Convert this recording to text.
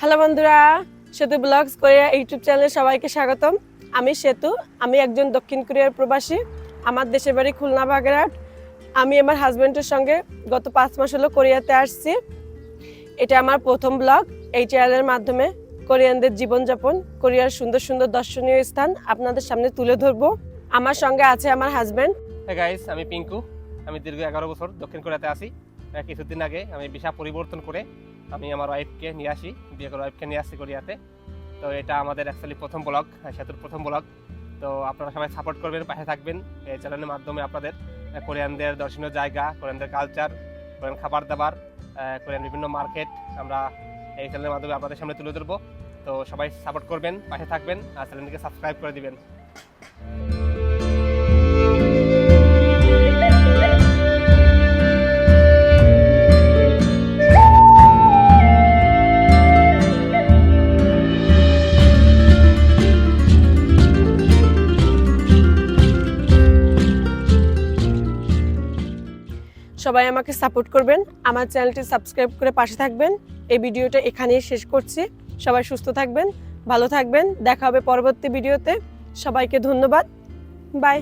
Hello বন্ধুরা সেতু blogs Korea YouTube চ্যানেলে সবাইকে স্বাগতম। আমি সেতু আমি একজন দক্ষিণ কোরিয়ার প্রবাসী। আমার দেশের বাড়ি খুলনা বাগেরহাট। আমি আমার হাজব্যান্ডের সঙ্গে গত পাঁচ মাস হলো কোরিয়াতে আসছি। এটা আমার প্রথম ব্লগ। এই চ্যানেলের মাধ্যমে কোরিয়ানদের জীবনযাপন কোরিয়ার সুন্দর সুন্দর দর্শনীয় স্থান আপনাদের সামনে তুলে ধরবো। আমার সঙ্গে আছে আমার হাজব্যান্ড গাইস আমি পিঙ্কু। আমি দীর্ঘ এগারো বছর দক্ষিণ কোরিয়াতে আহ, কিছুদিন আগে আমি ভিসা পরিবর্তন করে আমি আমার ওয়াইফকে নিয়ে আসি, বিয়ে করে ওয়াইফকে নিয়ে আসি কোরিয়াতে তো এটা আমাদের অ্যাকচুয়ালি প্রথম ব্লগ সেতুর প্রথম ব্লগ তো আপনারা সবাই সাপোর্ট করবেন, পাশে থাকবেন। এই চ্যানেলের মাধ্যমে আপনাদের কোরিয়ানদের দর্শনীয় জায়গা, কোরিয়ানদের কালচার কোরিয়ান খাবার দাবার কোরিয়ান বিভিন্ন মার্কেট আমরা এই চ্যানেলের মাধ্যমে আপনাদের সামনে তুলে ধরবো। তো সবাই সাপোর্ট করবেন, পাশে থাকবেন, আর চ্যানেলটিকে সাবস্ক্রাইব করে দিবেন। সবাই আমাকে সাপোর্ট করবেন, আমার চ্যানেলটি সাবস্ক্রাইব করে পাশে থাকবেন। এই ভিডিওটা এখানেই শেষ করছি। সবাই সুস্থ থাকবেন, ভালো থাকবেন। দেখা হবে পরবর্তী ভিডিওতে। সবাইকে ধন্যবাদ। বাই